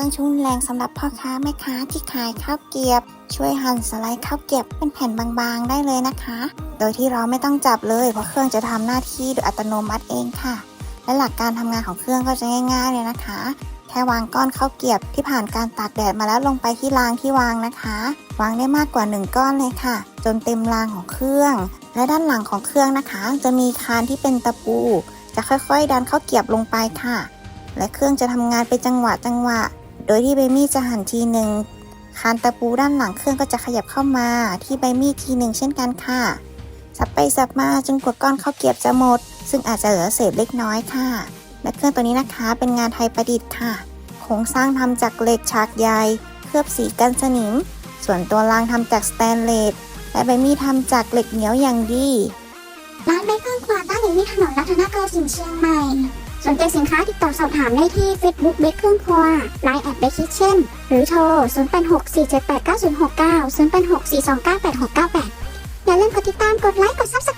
รื่องชุ่มแรงสำหรับพ่อค้าแม่ค้าที่ขายข้าวเกียบ ช่วยหั่นสไลด์ข้าวเกียบเป็นแผ่นบางๆได้เลยนะคะ โดยที่เราไม่ต้องจับเลยเพราะเครื่องจะทำหน้าที่โดยอัตโนมัติเองค่ะ และหลักการทำงานของเครื่องก็จะง่ายๆเลยนะคะ แค่วางก้อนข้าวเกียบที่ผ่านการตากแดดมาแล้วลงไปที่รางที่วางนะคะ วางได้มากกว่า 1 ก้อนเลยค่ะ จนเต็มรางของเครื่อง และด้านหลังของเครื่องนะคะ จะมีคานที่เป็นตะปู จะค่อยๆ ดันข้าวเกียบลงไปค่ะและเครื่องจะทำงานเป็นจังหวะจังหวะ โดยที่ใบมีดจะหั่นทีหนึ่งคานตะปูด้านหลังเครื่องก็จะขยับเข้ามาที่ใบมีดทีหนึ่งเช่นกันค่ะ สับไปสับมาจนกว่าก้อนข้าวเกียบจะหมด ซึ่งอาจจะเหลือเศษเล็กน้อยค่ะ และเครื่องตัวนี้นะคะเป็นงานไทยประดิษฐ์ค่ะ โครงสร้างทำจากเหล็กฉากใยเคลือบสีกันสนิม ส่วนตัวรางทำจากสแตนเลส และใบมีดทำจากเหล็กเหนียวอย่างดีร้านเบเกอร์ควาตั้งอยู่ที่ถนนรัตนโกสินทร์เชียงใหม่ สนใจสินค้าติดต่อสอบถามได้ที่ Facebook เบเกองครัว Line แอดเบคิเช่นหรือโทร 0864789069 0864298698 อย่าลืมกดติดตามกดไลค์กด Subscribe